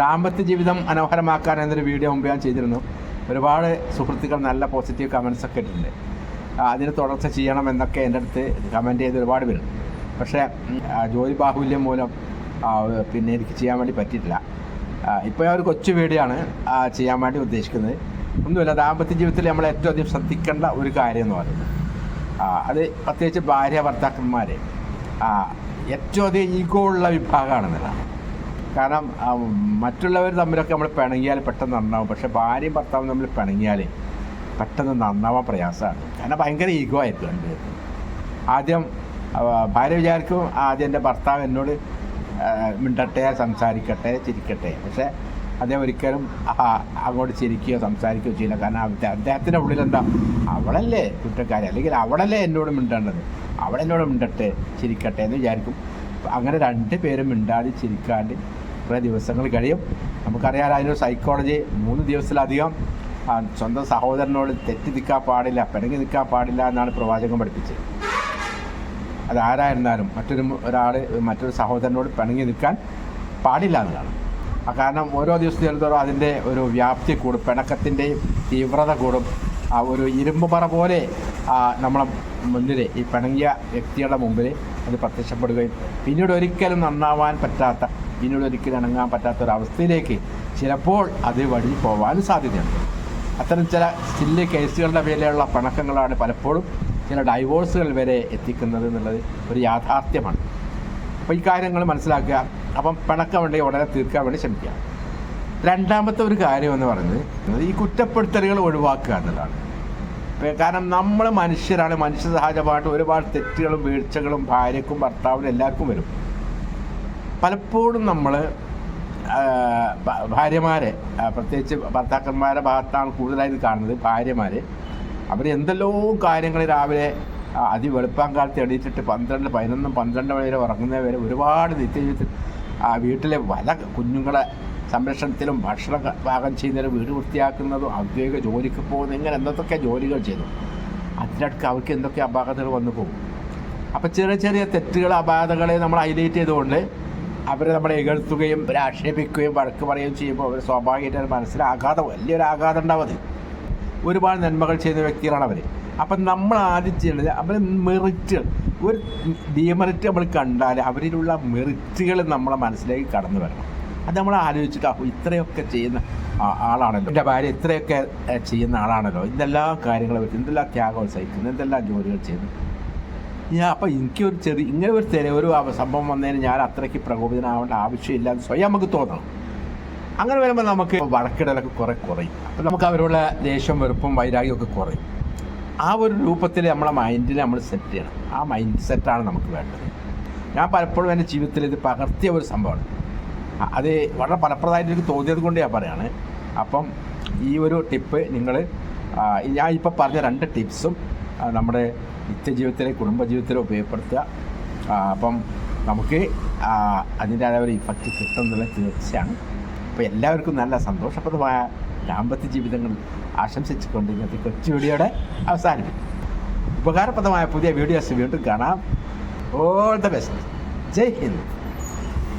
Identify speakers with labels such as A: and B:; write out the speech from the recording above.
A: ദാമ്പത്യ ജീവിതം മനോഹരമാക്കാൻ എന്നൊരു വീഡിയോ മുമ്പ് ഞാൻ ചെയ്തിരുന്നു. ഒരുപാട് സുഹൃത്തുക്കൾ നല്ല പോസിറ്റീവ് കമൻസ് ഒക്കെ ഇട്ടിട്ടുണ്ട്. അതിന് തുടർച്ച ചെയ്യണം എന്നൊക്കെ എന്റെ അടുത്ത് കമന്റ് ചെയ്ത് ഒരുപാട് പേര് പക്ഷേ ജോലി ബാഹുല്യം മൂലം പിന്നെ എനിക്ക് ചെയ്യാൻ വേണ്ടി പറ്റിയിട്ടില്ല. ഇപ്പോൾ ഒരു കൊച്ചു വീഡിയോ ആണ് ചെയ്യാൻ വേണ്ടി ഉദ്ദേശിക്കുന്നത്. ഒന്നുമില്ല ദാമ്പത്യ ജീവിതത്തിൽ നമ്മൾ ഏറ്റവും അധികം ശ്രദ്ധിക്കേണ്ട ഒരു കാര്യം എന്ന് പറയുന്നത്. അത് പ്രത്യേകിച്ച് ഭാര്യ ഭർത്താക്കന്മാരെ ഏറ്റവും അധികം ഈഗോ ഉള്ള വിഭാഗമാണെന്നുള്ളതാണ് കാരണം മറ്റുള്ളവർ തമ്മിലൊക്കെ നമ്മൾ പിണങ്ങിയാൽ പെട്ടെന്ന് നന്നാവും. പക്ഷേ ഭാര്യയും ഭർത്താവും തമ്മിൽ പിണങ്ങിയാൽ പെട്ടെന്ന് നന്നാവാൻ പ്രയാസമാണ്. കാരണം ഭയങ്കര ഈഗോ ആയിരിക്കും എന്റെ ആദ്യം ഭാര്യ വിചാരിക്കും ആദ്യം എന്റെ ഭർത്താവ് എന്നോട് മിണ്ടട്ടെ സംസാരിക്കട്ടെ ചിരിക്കട്ടെ. പക്ഷേ അദ്ദേഹം ഒരിക്കലും അങ്ങോട്ട് ചിരിക്കുകയോ സംസാരിക്കുകയോ ചെയ്യില്ല. കാരണം അദ്ദേഹത്തിന്റെ ഉള്ളിൽ എന്താ അവളല്ലേ കുറ്റക്കാരി? അല്ലെങ്കിൽ അവളല്ലേ എന്നോട് മിണ്ടേണ്ടത്? അവളെന്നോട് മിണ്ടട്ടെ ചിരിക്കട്ടെ എന്ന് വിചാരിക്കും. അങ്ങനെ രണ്ട് പേരും മിണ്ടാതെ ചിരിക്കാണ്ട് കുറേ ദിവസങ്ങൾ കഴിയും. നമുക്കറിയാം അതിനൊരു സൈക്കോളജി മൂന്ന് ദിവസത്തിലധികം സ്വന്തം സഹോദരനോട് തെറ്റി നിൽക്കാൻ പാടില്ല പിണങ്ങി നിൽക്കാൻ പാടില്ല എന്നാണ് പ്രവാചകം പഠിപ്പിച്ചത്. അത് ആരായിരുന്നാലും മറ്റൊരു ഒരാൾ മറ്റൊരു സഹോദരനോട് പിണങ്ങി നിൽക്കാൻ പാടില്ല എന്നതാണ്. കാരണം ഓരോ ദിവസം ചെലുത്തോറും അതിന്റെ ഒരു വ്യാപ്തി കൂടും പിണക്കത്തിന്റെയും തീവ്രത കൂടും. ആ ഒരു ഇരുമ്പ് പറ പോലെ നമ്മളെ മുന്നിൽ ഈ പിണങ്ങിയ വ്യക്തികളുടെ മുമ്പിൽ അത് പ്രത്യക്ഷപ്പെടുകയും പിന്നീട് ഒരിക്കലും നന്നാവാൻ പറ്റാത്ത പിന്നീട് ഒരിക്കലും ഇണങ്ങാൻ പറ്റാത്തൊരവസ്ഥയിലേക്ക് ചിലപ്പോൾ അത് വഴി പോകാനും സാധ്യതയുണ്ട്. അത്തരം ചില സ്റ്റില്ല് കേസുകളുടെ വിലയുള്ള പണക്കങ്ങളാണ് പലപ്പോഴും ചില ഡൈവോഴ്സുകൾ വരെ എത്തിക്കുന്നത് എന്നുള്ളത് ഒരു യാഥാർത്ഥ്യമാണ്. അപ്പോൾ ഈ കാര്യങ്ങൾ മനസ്സിലാക്കുക. അപ്പം പിണക്കം ഉണ്ടെങ്കിൽ ഉടനെ തീർക്കാൻ വേണ്ടി ശ്രമിക്കുക. രണ്ടാമത്തെ ഒരു കാര്യം എന്ന് പറയുന്നത് ഈ കുറ്റപ്പെടുത്തലുകൾ ഒഴിവാക്കുക എന്നുള്ളതാണ്. കാരണം നമ്മൾ മനുഷ്യരാണ്. മനുഷ്യ സഹജമായിട്ട് ഒരുപാട് തെറ്റുകളും വീഴ്ചകളും ഭാര്യക്കും ഭർത്താവിനും എല്ലാവർക്കും വരും. പലപ്പോഴും നമ്മൾ ഭാര്യമാരെ പ്രത്യേകിച്ച് ഭർത്താക്കന്മാരുടെ ഭാഗത്താണ് കൂടുതലായിട്ട് കാണുന്നത് ഭാര്യമാർ അവർ എന്തെല്ലോ കാര്യങ്ങൾ രാവിലെ അതി അതിവെളുപ്പാൻ കാലത്ത് എണീറ്റിട്ട് പന്ത്രണ്ട് പതിനൊന്നും പന്ത്രണ്ട് മണി വരെ ഉറങ്ങുന്നത് വരെ ഒരുപാട് നിത്യജീവിതത്തിൽ ആ വീട്ടിലെ പല കുഞ്ഞുങ്ങളെ സംരക്ഷണത്തിലും ഭക്ഷണം പാകം ചെയ്യുന്നതിലും വീട് വൃത്തിയാക്കുന്നതും ഔദ്യോഗിക ജോലിക്ക് പോകുന്ന ഇങ്ങനെ എന്തൊക്കെ ജോലികൾ ചെയ്തു. അതിനടുക്ക് അവർക്ക് എന്തൊക്കെ അപാകതകൾ വന്നു പോകും. അപ്പോൾ ചെറിയ ചെറിയ തെറ്റുകൾ അപാകതകളെ നമ്മൾ ഹൈലൈറ്റ് ചെയ്തുകൊണ്ട് അവരെ നമ്മളെ ഇകഴ്ത്തുകയും ആക്ഷേപിക്കുകയും വഴക്ക് പറയുകയും ചെയ്യുമ്പോൾ അവർ സ്വാഭാവികമായിട്ട് മനസ്സിൽ ആഘാതം വലിയൊരു ആഘാതം ഉണ്ടാവും ഒരുപാട് നന്മകൾ ചെയ്യുന്ന വ്യക്തികളാണ് അവർ അപ്പം നമ്മൾ ആദ്യം ചെയ്യേണ്ടത് അവർ മെറിറ്റ് ഒരു ഡിമെറിറ്റ് നമ്മൾ കണ്ടാൽ അവരിലുള്ള മെറിറ്റുകൾ നമ്മളെ മനസ്സിലേക്ക് കടന്നു വരണം. അത് നമ്മൾ ആലോചിച്ചിട്ട് അപ്പോൾ ഇത്രയൊക്കെ ചെയ്യുന്ന ആളാണല്ലോ. എന്റെ ഭാര്യ ഇത്രയൊക്കെ ചെയ്യുന്ന ആളാണല്ലോ. ഇതെല്ലാം കാര്യങ്ങളെ പറ്റി എന്തെല്ലാം ത്യാഗം സഹിക്കുന്നു എന്തെല്ലാം ജോലികൾ ചെയ്യുന്നു? ഞാൻ അപ്പം എനിക്കൊരു ചെറിയ ഇങ്ങനെ ഒരു ചെറിയ ഒരു സംഭവം വന്നതിന് ഞാൻ അത്രയ്ക്ക് പ്രകോപിതനാവേണ്ട ആവശ്യമില്ല എന്ന് സ്വയം നമുക്ക് തോന്നണം. അങ്ങനെ വരുമ്പോൾ നമുക്ക് വഴക്കിടലൊക്കെ കുറേ കുറയും. അപ്പം നമുക്ക് അവരോട് ദേഷ്യം വെറുപ്പും വൈരാഗ്യമൊക്കെ കുറയും. ആ ഒരു രൂപത്തിൽ നമ്മളെ മൈൻഡിൽ നമ്മൾ സെറ്റ് ചെയ്യണം. ആ മൈൻഡ് സെറ്റാണ് നമുക്ക് വേണ്ടത്. ഞാൻ പലപ്പോഴും എന്റെ ജീവിതത്തിൽ ഇത് പകർത്തിയ ഒരു സംഭവമാണ്. അത് വളരെ ഫലപ്രദമായിട്ട് എനിക്ക് തോന്നിയത് കൊണ്ട് ഞാൻ പറയുകയാണ് അപ്പം ഈ ഒരു ടിപ്പ് നിങ്ങൾ ഞാൻ ഇപ്പോൾ പറഞ്ഞ രണ്ട് ടിപ്സും നമ്മുടെ നിത്യജീവിതത്തിലെ കുടുംബജീവിതത്തിലെ ഉപയോഗപ്പെടുത്തുക. അപ്പം നമുക്ക് അതിന്റെതായ ഒരു ഇഫക്റ്റ് കിട്ടുന്നുള്ള തീർച്ചയാണ്. അപ്പോൾ എല്ലാവർക്കും നല്ല സന്തോഷപ്രദമായ ദാമ്പത്യ ജീവിതങ്ങൾ ആശംസിച്ചുകൊണ്ട് ഇന്നത്തെ കൊച്ചു വീഡിയോയുടെ അവസാനിപ്പിക്കും ഉപകാരപ്രദമായ പുതിയ വീഡിയോസ് വീണ്ടും കാണാം. All the best Jai Hind.